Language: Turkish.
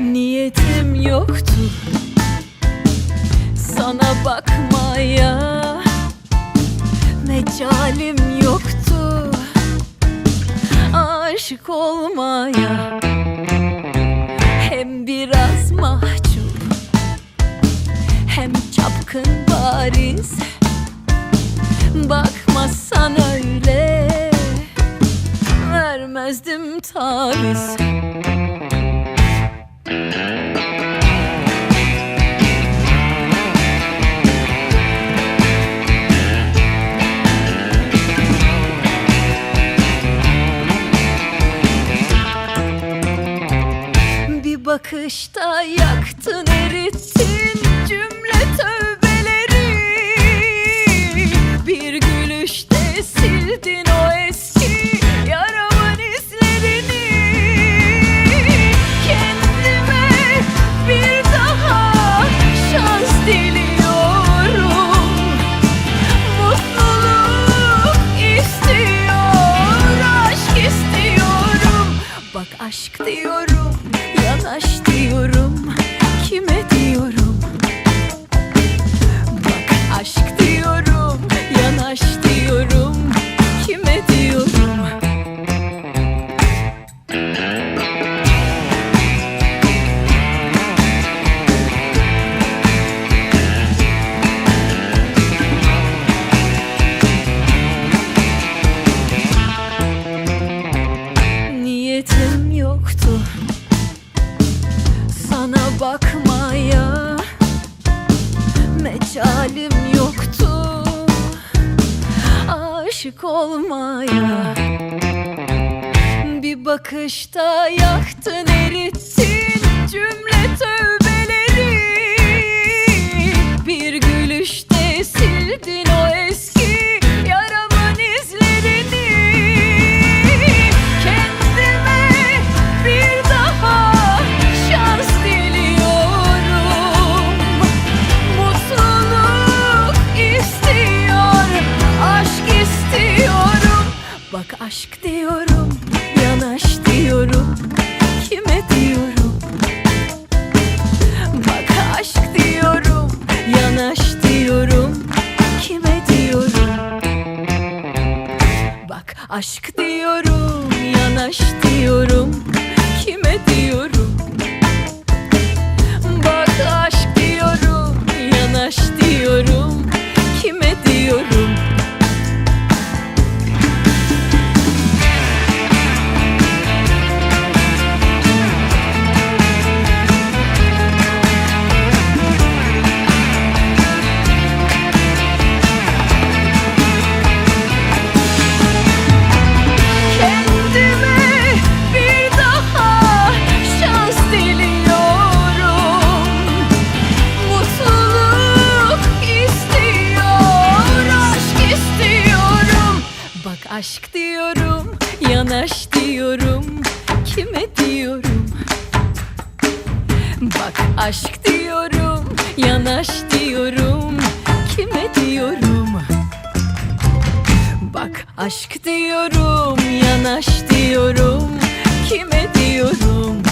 Niyetim yoktu sana bakmaya. Mecalim yoktu aşık olmaya bariz Bakmazsan öyle. Vermezdim taviz bakışta yaktın erittin aşk diyorum, yanaş diyorum Kime diyorum? Bak aşk diyorum, yanaş diyorum Kime diyorum? Niyetim yoktu. Sana bakmaya Mecalim yoktu. Aşık olmaya Bir bakışta yaktın erittin cümle tövbeleri aşk diyorum, yanaş diyorum Kime diyorum? Bak aşk diyorum, yanaş diyorum Kime diyorum? Bak aşk diyorum, yanaş diyorum Kime diyorum? Bak aşk diyorum, yanaş diyorum Kime diyorum? Aşk diyorum, yanaş diyorum Kime diyorum? Bak aşk diyorum, yanaş diyorum Kime diyorum? Bak aşk diyorum, yanaş diyorum Kime diyorum?